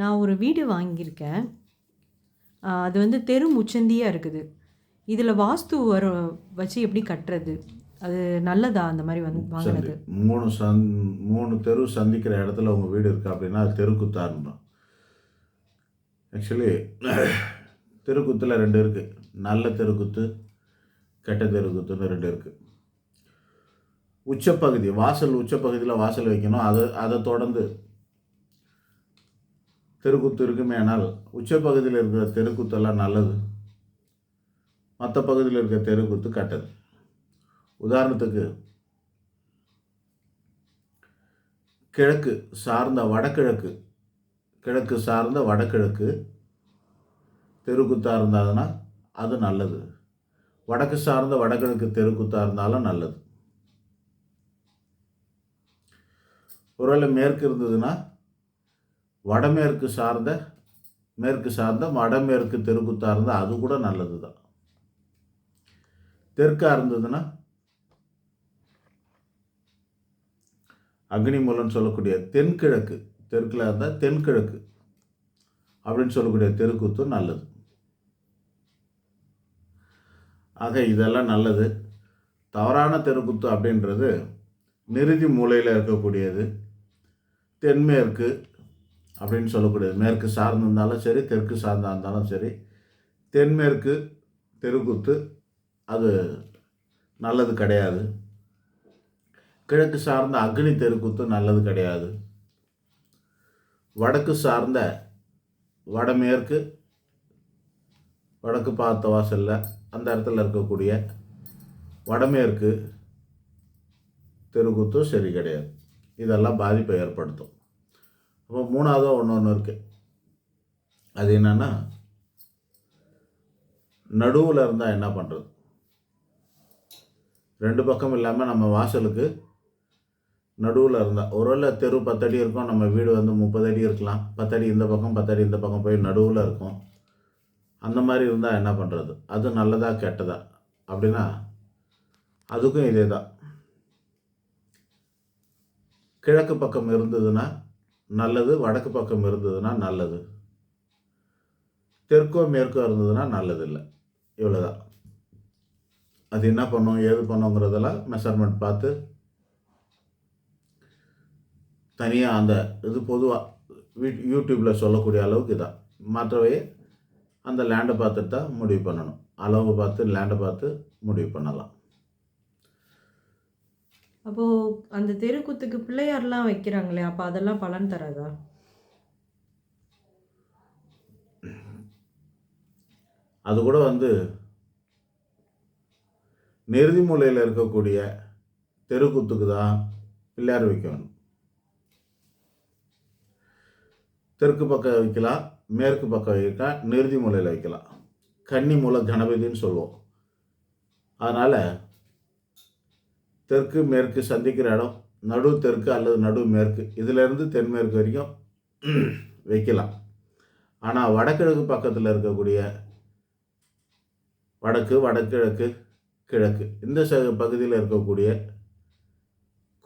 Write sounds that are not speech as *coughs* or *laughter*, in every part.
நான் ஒரு வீடு வாங்கியிருக்கேன். அது வந்து தெரு முச்சந்தியாக இருக்குது. இதில் வாஸ்து வர வச்சு எப்படி கட்டுறது? அது நல்லதா அந்த மாதிரி வந்து வாங்கினது மூணு சந் மூணு தெரு சந்திக்கிற இடத்துல உங்கள் வீடு இருக்குது அப்படின்னா அது தெருக்குத்தாருன்றோம் ஆக்சுவலி தெருக்குத்தில் ரெண்டு இருக்குது நல்ல தெருக்குத்து கெட்ட தெருக்குத்துன்னு ரெண்டு இருக்குது உச்சப்பகுதி வாசல் உச்சப்பகுதியில் வாசல் வைக்கணும். அதை அதை தொடர்ந்து தெருக்குத்து இருக்குமேனால் உச்சப்பகுதியில் இருக்கிற தெருக்குத்தெல்லாம் நல்லது. மற்ற பகுதியில் இருக்கிற தெருக்குத்து கட்டது. உதாரணத்துக்கு கிழக்கு சார்ந்த வடகிழக்கு கிழக்கு சார்ந்த வடகிழக்கு தெருக்குத்தாக இருந்தாதுன்னா அது நல்லது. வடக்கு சார்ந்த வடகிழக்கு தெருக்குத்தாக இருந்தாலும் நல்லது. ஒருவேளை மேற்கு இருந்ததுன்னா வடமேற்கு சார்ந்த மேற்கு சார்ந்த வடமேற்கு தெருக்குத்தாக இருந்தால் அது கூட நல்லது தான் தெற்காக இருந்ததுன்னா அக்னிமூலம்னு சொல்லக்கூடிய தென்கிழக்கு தெற்கில் இருந்தால் தென்கிழக்கு அப்படின்னு சொல்லக்கூடிய தெருக்கூத்து நல்லது. ஆக இதெல்லாம் நல்லது. தவறான தெருக்கூத்து அப்படின்றது நிறுதி மூலையில் இருக்கக்கூடியது தென்மேற்கு அப்படின்னு சொல்லக்கூடியது. மேற்கு சார்ந்து இருந்தாலும் சரி தெற்கு சார்ந்தா இருந்தாலும் சரி. தென்மேற்கு தெருக்கூத்து அது நல்லது கிடையாது. கிழக்கு சார்ந்த அக்னி தெருக்கூத்து நல்லது கிடையாது. வடக்கு சார்ந்த வடமேற்கு வடக்கு பார்த்த வாசலில் அந்த இடத்துல இருக்கக்கூடிய வடமேற்கு தெருக்கூத்தும் சரி கிடையாது. இதெல்லாம் பாதிப்பை ஏற்படுத்தும். இப்போ மூணாவதாக ஒன்று ஒன்று இருக்குது அது என்னென்னா நடுவில் இருந்தால் என்ன பண்ணுறது ரெண்டு பக்கம் இல்லாமல் நம்ம வாசலுக்கு நடுவில் இருந்தால் ஒருவேளை தெரு பத்தடி இருக்கும் நம்ம வீடு வந்து முப்பது அடி இருக்கலாம். பத்தடி இந்த பக்கம் பத்தடி இந்த பக்கம் போய் நடுவில் இருக்கும். அந்த மாதிரி இருந்தால் என்ன பண்ணுறது அது நல்லதா கெட்டதா? அப்படின்னா அதுக்கும் இதே தான் கிழக்கு பக்கம் இருந்ததுன்னா நல்லது வடக்கு பக்கம் இருந்ததுன்னா நல்லது. தெற்கோ மேற்கோ இருந்ததுன்னா நல்லது இல்லை இவ்வளோதான் அது என்ன பண்ணும் ஏது பண்ணுங்கிறதெல்லாம் மெஷர்மெண்ட் பார்த்து தனியாக அந்த இது பொதுவாக வீட் யூடியூப்பில் சொல்லக்கூடிய அளவுக்கு இதான். மற்றவை அந்த லேண்டை பார்த்துட்டு தான் முடிவு பண்ணணும். அளவு பார்த்து லேண்டை பார்த்து முடிவு பண்ணலாம். அப்போது அந்த தெருக்கூத்துக்கு பிள்ளையார்லாம் வைக்கிறாங்களே அப்போ அதெல்லாம் பலன் தராதா? அது கூட வந்து நெருதி மூலையில் இருக்கக்கூடிய தெருக்கூத்துக்கு தான் பிள்ளையார் வைக்கணும். தெற்கு பக்கம் வைக்கலாம் மேற்கு பக்கம் வைக்கலாம் நிறுதி மூலையில் வைக்கலாம். கன்னி மூலை கணபதின்னு சொல்லுவோம். அதனால் தெற்கு மேற்கு சந்திக்கிற இடம் நடு தெற்கு அல்லது நடு மேற்கு. இதிலேருந்து தென்மேற்கு வரைக்கும் வைக்கலாம். ஆனால் வடகிழக்கு பக்கத்தில் இருக்கக்கூடிய வடக்கு வடகிழக்கு கிழக்கு. இந்த ச பகுதியில் இருக்கக்கூடிய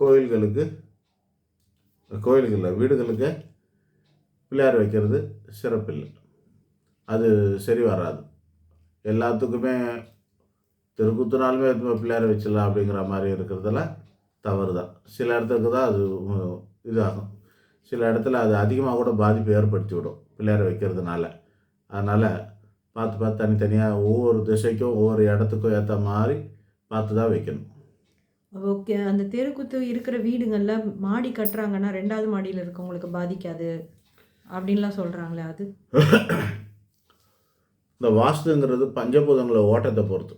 கோயில்களுக்கு கோயில்களில் வீடுகளுக்கு பிள்ளையார் வைக்கிறது சிறப்பில்லை. அது சரி வராது. எல்லாத்துக்குமே தெருக்குத்துனாலுமே பிள்ளையார் வச்சிடலாம் அப்படிங்கிற மாதிரி இருக்கிறதுல தவறு தான் சில இடத்துக்கு தான் அது இதாகும். சில இடத்துல அது அதிகமாக கூட பாதிப்பு ஏற்படுத்தி விடும் பிள்ளையார் வைக்கிறதுனால. அதனால் பார்த்து பார்த்து தனித்தனியாக ஒவ்வொரு திசைக்கும் ஒவ்வொரு இடத்துக்கும் ஏற்ற மாதிரி பார்த்து தான் வைக்கணும். ஓகே. அந்த தெருக்கூத்து இருக்கிற வீடுங்களில் மாடி கட்டுறாங்கன்னா ரெண்டாவது மாடியில் இருக்கவங்களுக்கு பாதிக்காது அப்படின்லாம் சொல்கிறாங்களே அது? *coughs* இந்த வாஸ்துங்கிறது பஞ்சபூதங்கள ஓட்டத்தை பொறுத்து.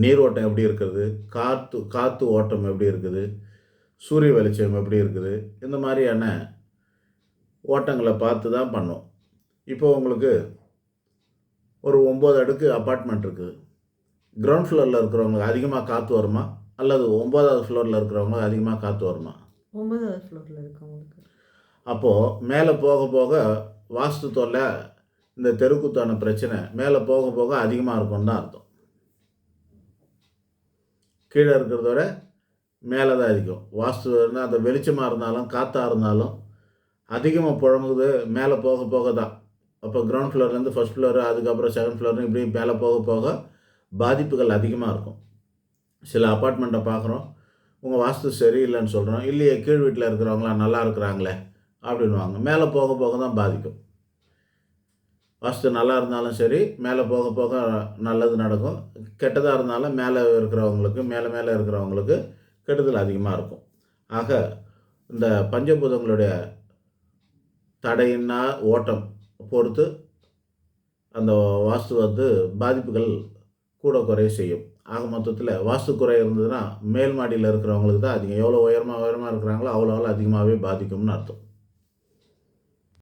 நீர் ஓட்டம் எப்படி இருக்கிறது காற்று காற்று ஓட்டம் எப்படி இருக்குது? சூரிய வெளிச்சம் எப்படி இருக்குது? இந்த மாதிரியான ஓட்டங்களை பார்த்து தான் பண்ணோம். இப்போ உங்களுக்கு ஒரு ஒம்பது அடுக்கு அப்பார்ட்மெண்ட் இருக்குது கிரவுண்ட் ஃப்ளோரில் இருக்கிறவங்களுக்கு அதிகமாக காற்று வருமா? அல்லது ஒம்பதாவது ஃப்ளோரில் இருக்கிறவங்களுக்கு அதிகமாக காற்று வருமா? ஒன்பதாவது ஃப்ளோரில் இருக்கவங்களுக்கு அப்போது மேலே போக போக வாஸ்து தொல்லை இந்த தெருக்குத்தான பிரச்சனை மேலே போக போக அதிகமாக இருக்கும்னு தான் அர்த்தம். கீழே இருக்கிறத விட மேலே தான் அதிகம். வாஸ்து அந்த வெளிச்சமாக இருந்தாலும் காற்றாக இருந்தாலும் அதிகமாக புழங்குது மேலே போக போக தான். அப்போ கிரவுண்ட் ஃப்ளோர்லேருந்து ஃபஸ்ட் ஃப்ளோர் அதுக்கப்புறம் செகண்ட் ஃப்ளோர்னு இப்படி மேலே போக போக பாதிப்புகள் அதிகமாக இருக்கும். சில அப்பார்ட்மெண்ட்டை பார்க்குறோம். உங்கள் வாஸ்து சரியில்லைன்னு சொல்கிறோம் இல்லையே கீழ் வீட்டில் இருக்கிறவங்களாம் நல்லா இருக்கிறாங்களே அப்படின்வாங்க மேலே போக போக தான் பாதிக்கும். வாஸ்து நல்லா இருந்தாலும் சரி மேலே போக போக நல்லது நடக்கும். கெட்டதாக இருந்தாலும் மேலே இருக்கிறவங்களுக்கு மேலே மேலே இருக்கிறவங்களுக்கு கெடுதல் அதிகமாக இருக்கும். ஆக இந்த பஞ்சபூதங்களுடைய தடையின்னா ஓட்டம் பொறுத்து அந்த வாஸ்து வந்து பாதிப்புகள் கூட குறைய செய்யும். ஆக மொத்தத்தில் வாஸ்து குறை இருந்ததுன்னா மேல் மாடியில் இருக்கிறவங்களுக்கு தான் அதிகம். எவ்வளோ உயரமாக உயரமாக இருக்கிறாங்களோ அவ்வளோ அவ்வளோ அதிகமாகவே பாதிக்கும்னு அர்த்தம்.